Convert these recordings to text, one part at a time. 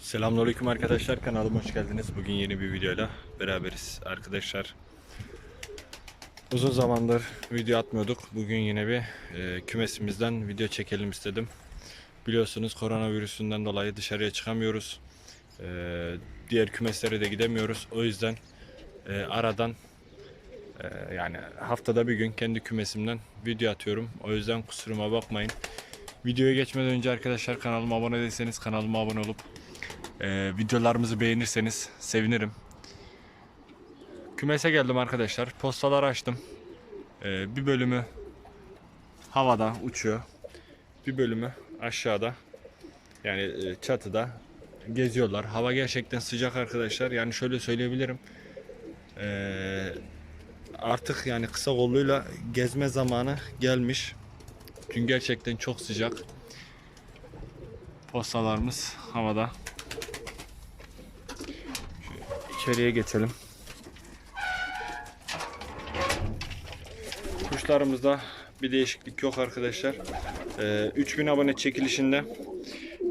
Selamünaleyküm arkadaşlar kanalıma hoş geldiniz. Bugün yeni bir videoyla beraberiz arkadaşlar. Uzun zamandır video atmıyorduk. Bugün yine bir e, kümesimizden video çekelim istedim. Biliyorsunuz koronavirüsünden dolayı dışarıya çıkamıyoruz. E, diğer kümeslere de gidemiyoruz. O yüzden e, aradan e, yani haftada bir gün kendi kümesimden video atıyorum. O yüzden kusuruma bakmayın. Videoya geçmeden önce arkadaşlar kanalıma abone değilseniz kanalıma abone olup ee, videolarımızı beğenirseniz sevinirim. Kümese geldim arkadaşlar. Postalar açtım. Ee, bir bölümü havada uçuyor. Bir bölümü aşağıda. Yani e, çatıda geziyorlar. Hava gerçekten sıcak arkadaşlar. Yani şöyle söyleyebilirim. Ee, artık yani kısa kolluyla gezme zamanı gelmiş. Çünkü gerçekten çok sıcak. Postalarımız havada. İçeriye geçelim. Kuşlarımızda bir değişiklik yok arkadaşlar. Ee, 3000 abone çekilişinde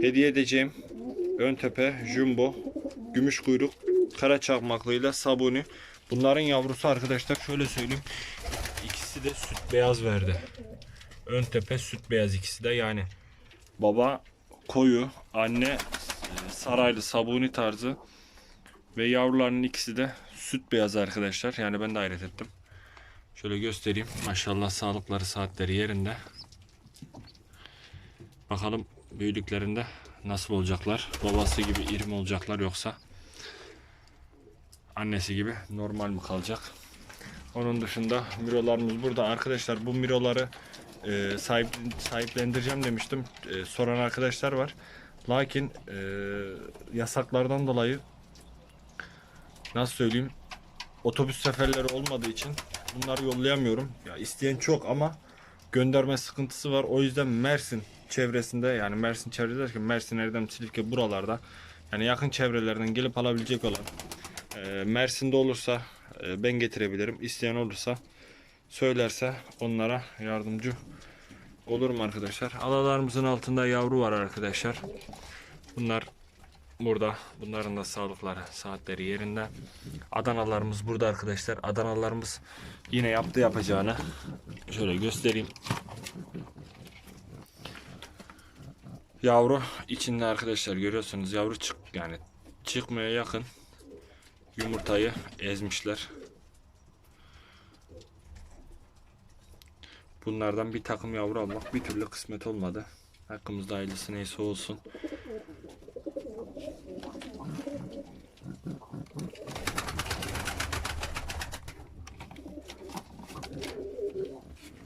hediye edeceğim ön tepe, jumbo, gümüş kuyruk, kara çakmaklıyla sabuni. Bunların yavrusu arkadaşlar şöyle söyleyeyim. İkisi de süt beyaz verdi. Ön tepe süt beyaz ikisi de yani. Baba koyu, anne e, saraylı sabuni tarzı. Ve yavrularının ikisi de süt beyaz arkadaşlar. Yani ben de hayret ettim. Şöyle göstereyim. Maşallah sağlıkları saatleri yerinde. Bakalım büyüdüklerinde nasıl olacaklar. Babası gibi iri mi olacaklar yoksa annesi gibi normal mi kalacak? Onun dışında mirolarımız burada. Arkadaşlar bu miroları e, sahip, sahiplendireceğim demiştim. E, soran arkadaşlar var. Lakin e, yasaklardan dolayı nasıl söyleyeyim otobüs seferleri olmadığı için bunları yollayamıyorum. Ya isteyen çok ama gönderme sıkıntısı var. O yüzden Mersin çevresinde yani Mersin çevresi derken Mersin, Erdem, Silifke buralarda yani yakın çevrelerden gelip alabilecek olan e, Mersin'de olursa e, ben getirebilirim. İsteyen olursa söylerse onlara yardımcı olurum arkadaşlar. Alalarımızın altında yavru var arkadaşlar. Bunlar burada. Bunların da sağlıkları, saatleri yerinde. Adanalarımız burada arkadaşlar. Adanalarımız yine yaptı yapacağını. Şöyle göstereyim. Yavru içinde arkadaşlar görüyorsunuz. Yavru çık yani çıkmaya yakın yumurtayı ezmişler. Bunlardan bir takım yavru almak bir türlü kısmet olmadı. Hakkımızda hayırlısı neyse olsun.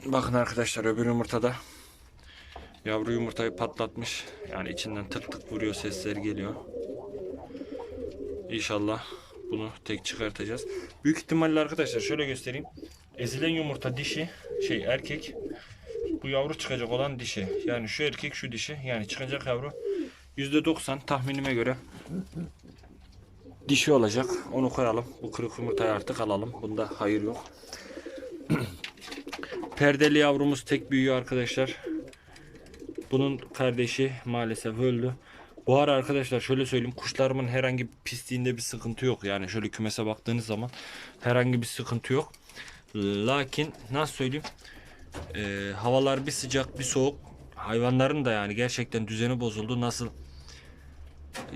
Bakın arkadaşlar öbür yumurtada yavru yumurtayı patlatmış. Yani içinden tık tık vuruyor sesler geliyor. İnşallah bunu tek çıkartacağız. Büyük ihtimalle arkadaşlar şöyle göstereyim. Ezilen yumurta dişi şey erkek. Bu yavru çıkacak olan dişi. Yani şu erkek şu dişi. Yani çıkacak yavru %90 tahminime göre dişi olacak. Onu koyalım. Bu kırık yumurtayı artık alalım. Bunda hayır yok. Perdeli yavrumuz tek büyüyor arkadaşlar. Bunun kardeşi maalesef öldü. Bu ara arkadaşlar şöyle söyleyeyim kuşlarımın herhangi bir pisliğinde bir sıkıntı yok. Yani şöyle kümese baktığınız zaman herhangi bir sıkıntı yok. Lakin nasıl söyleyeyim e, havalar bir sıcak bir soğuk hayvanların da yani gerçekten düzeni bozuldu. Nasıl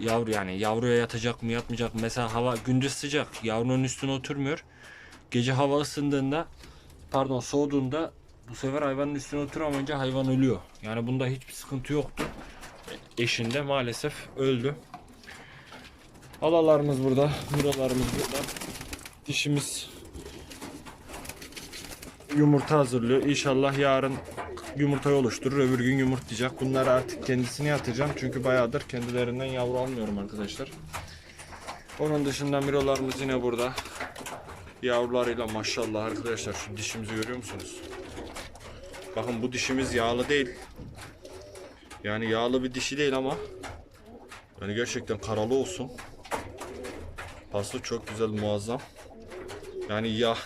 yavru yani yavruya yatacak mı yatmayacak mı? Mesela hava gündüz sıcak yavrunun üstüne oturmuyor. Gece hava ısındığında pardon soğuduğunda bu sefer hayvanın üstüne oturamayınca hayvan ölüyor. Yani bunda hiçbir sıkıntı yoktu. Eşinde maalesef öldü. Alalarımız burada, miralarımız burada. Dişimiz yumurta hazırlıyor. İnşallah yarın yumurtayı oluşturur. Öbür gün yumurtlayacak. Bunları artık kendisine atacağım. Çünkü bayağıdır kendilerinden yavru almıyorum arkadaşlar. Onun dışında mirolarımız yine burada. Yavrularıyla maşallah arkadaşlar. Şu dişimizi görüyor musunuz? Bakın bu dişimiz yağlı değil. Yani yağlı bir dişi değil ama yani gerçekten karalı olsun. Pası çok güzel muazzam. Yani yağ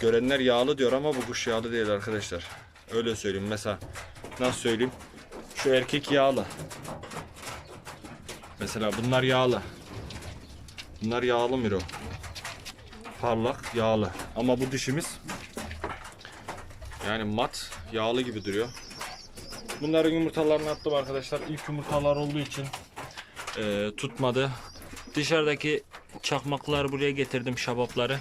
görenler yağlı diyor ama bu kuş yağlı değil arkadaşlar. Öyle söyleyeyim mesela nasıl söyleyeyim? Şu erkek yağlı. Mesela bunlar yağlı. Bunlar yağlı Miro. Parlak, yağlı. Ama bu dişimiz yani mat, yağlı gibi duruyor. Bunların yumurtalarını attım arkadaşlar. İlk yumurtalar olduğu için eee, tutmadı. Dışarıdaki çakmakları buraya getirdim şabapları.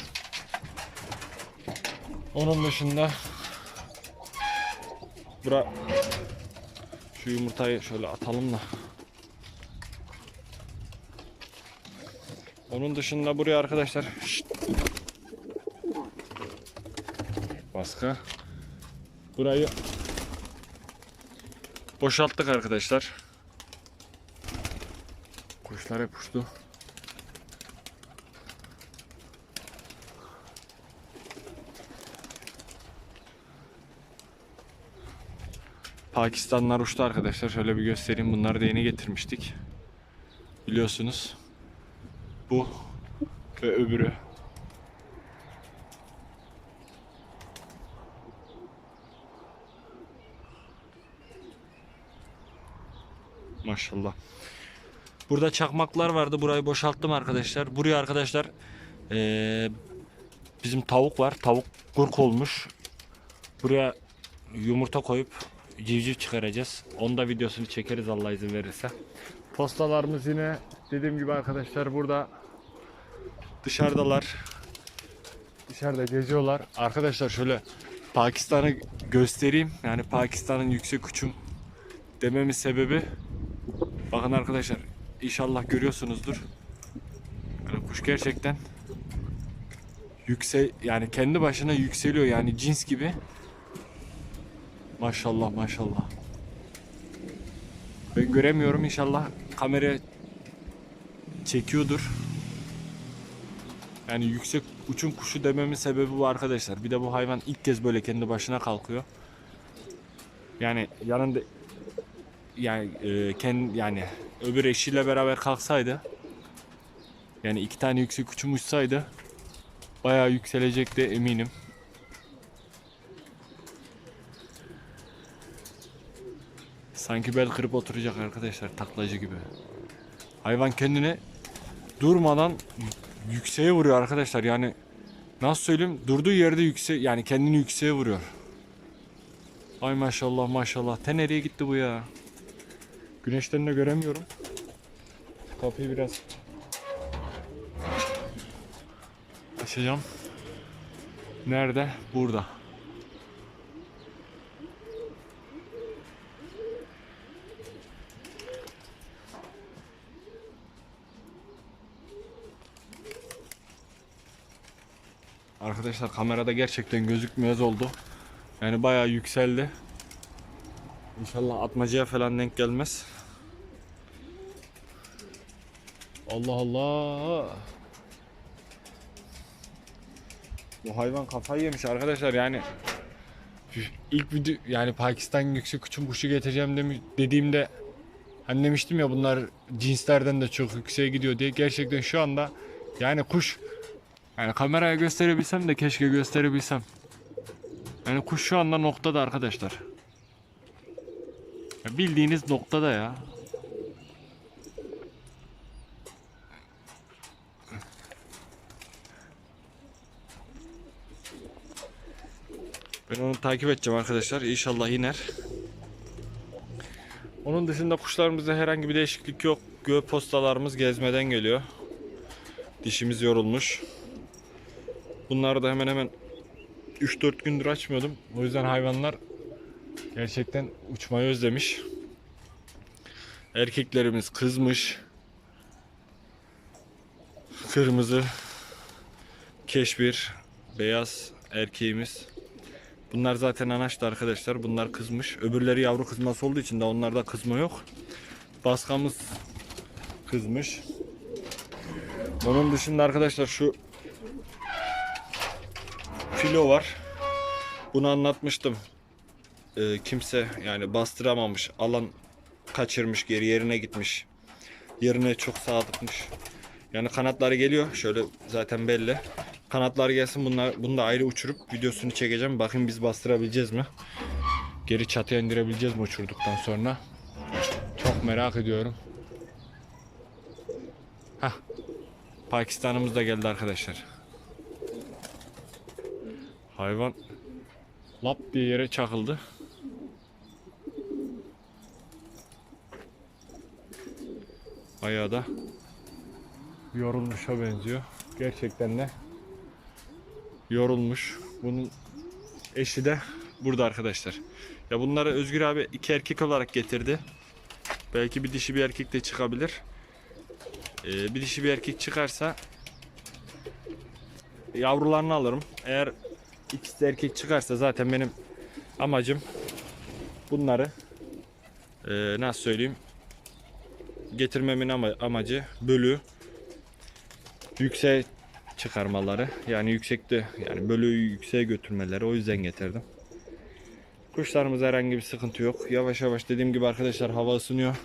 Onun dışında bura şu yumurtayı şöyle atalım da. Onun dışında buraya arkadaşlar Şşt. Baskı burayı boşalttık arkadaşlar. Kuşlar hep uçtu. Pakistanlar uçtu arkadaşlar. Şöyle bir göstereyim. Bunları da yeni getirmiştik. Biliyorsunuz. Bu ve öbürü. Maşallah. Burada çakmaklar vardı. Burayı boşalttım arkadaşlar. Buraya arkadaşlar eee, bizim tavuk var. Tavuk kurk olmuş. Buraya yumurta koyup civciv çıkaracağız. Onu da videosunu çekeriz Allah izin verirse. Postalarımız yine dediğim gibi arkadaşlar burada dışarıdalar. Dışarıda geziyorlar. Arkadaşlar şöyle Pakistan'ı göstereyim. Yani Pakistan'ın yüksek uçum dememin sebebi bakın arkadaşlar inşallah görüyorsunuzdur. Yani kuş gerçekten yüksel yani kendi başına yükseliyor yani cins gibi. Maşallah maşallah. Ben göremiyorum inşallah kamera çekiyordur. Yani yüksek uçum kuşu dememin sebebi bu arkadaşlar. Bir de bu hayvan ilk kez böyle kendi başına kalkıyor. Yani yanında yani e, kendi yani öbür eşiyle beraber kalksaydı yani iki tane yüksek uçum uçsaydı bayağı yükselecekti eminim. Sanki bel kırıp oturacak arkadaşlar taklacı gibi. Hayvan kendini durmadan yükseğe vuruyor arkadaşlar. Yani nasıl söyleyeyim? Durduğu yerde yükse yani kendini yükseğe vuruyor. Ay maşallah maşallah. Te nereye gitti bu ya? Güneşten de göremiyorum. Kapıyı biraz açacağım. Nerede? Burada. Arkadaşlar kamerada gerçekten gözükmez oldu. Yani bayağı yükseldi. İnşallah atmacaya falan denk gelmez. Allah Allah. Bu hayvan kafayı yemiş arkadaşlar yani. ilk video yani Pakistan yüksek uçum kuşu getireceğim demi- dediğimde hani demiştim ya bunlar cinslerden de çok yükseğe gidiyor diye gerçekten şu anda yani kuş yani kameraya gösterebilsem de keşke gösterebilsem. Yani kuş şu anda noktada arkadaşlar. Ya bildiğiniz noktada ya. Ben onu takip edeceğim arkadaşlar. İnşallah iner. Onun dışında kuşlarımızda herhangi bir değişiklik yok. Göğe postalarımız gezmeden geliyor. Dişimiz yorulmuş. Bunları da hemen hemen 3-4 gündür açmıyordum. O yüzden hayvanlar gerçekten uçmayı özlemiş. Erkeklerimiz kızmış. Kırmızı, keşbir, beyaz erkeğimiz. Bunlar zaten anaçtı arkadaşlar. Bunlar kızmış. Öbürleri yavru kızması olduğu için de onlarda kızma yok. Baskamız kızmış. Onun dışında arkadaşlar şu filo var. Bunu anlatmıştım. Ee, kimse yani bastıramamış. Alan kaçırmış geri yerine gitmiş. Yerine çok sadıkmış. Yani kanatları geliyor. Şöyle zaten belli. Kanatlar gelsin bunlar bunu da ayrı uçurup videosunu çekeceğim. Bakın biz bastırabileceğiz mi? Geri çatıya indirebileceğiz mi uçurduktan sonra? Çok merak ediyorum. Hah. Pakistan'ımız da geldi arkadaşlar. Hayvan lap diye yere çakıldı. Bayağı da yorulmuşa benziyor. Gerçekten de yorulmuş. Bunun eşi de burada arkadaşlar. Ya bunları Özgür abi iki erkek olarak getirdi. Belki bir dişi bir erkek de çıkabilir. Ee, bir dişi bir erkek çıkarsa yavrularını alırım. Eğer ikisi erkek çıkarsa zaten benim amacım bunları ee, nasıl söyleyeyim getirmemin ama, amacı bölü yükseğe çıkarmaları yani yüksekte yani bölüğü yükseğe götürmeleri o yüzden getirdim. Kuşlarımızda herhangi bir sıkıntı yok. Yavaş yavaş dediğim gibi arkadaşlar hava ısınıyor.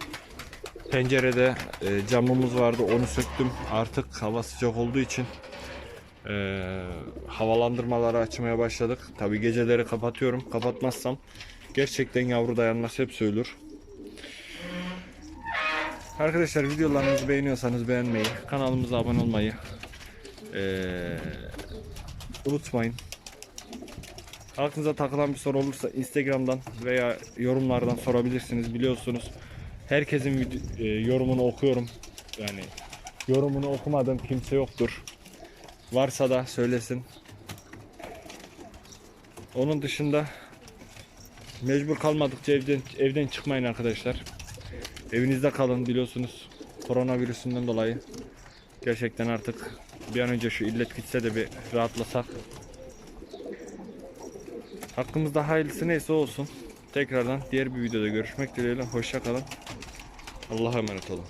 Pencerede e, camımız vardı onu söktüm. Artık hava sıcak olduğu için e, havalandırmaları açmaya başladık. Tabi geceleri kapatıyorum. Kapatmazsam gerçekten yavru dayanmaz hep söylür. Arkadaşlar videolarımızı beğeniyorsanız beğenmeyi, kanalımıza abone olmayı eee, unutmayın. Aklınıza takılan bir soru olursa Instagram'dan veya yorumlardan sorabilirsiniz biliyorsunuz. Herkesin e, yorumunu okuyorum. Yani yorumunu okumadığım kimse yoktur. Varsa da söylesin. Onun dışında mecbur kalmadıkça evden evden çıkmayın arkadaşlar. Evinizde kalın biliyorsunuz. Koronavirüsünden dolayı. Gerçekten artık bir an önce şu illet gitse de bir rahatlasak. Hakkımızda hayırlısı neyse olsun. Tekrardan diğer bir videoda görüşmek dileğiyle. Hoşça kalın. Allah'a emanet olun.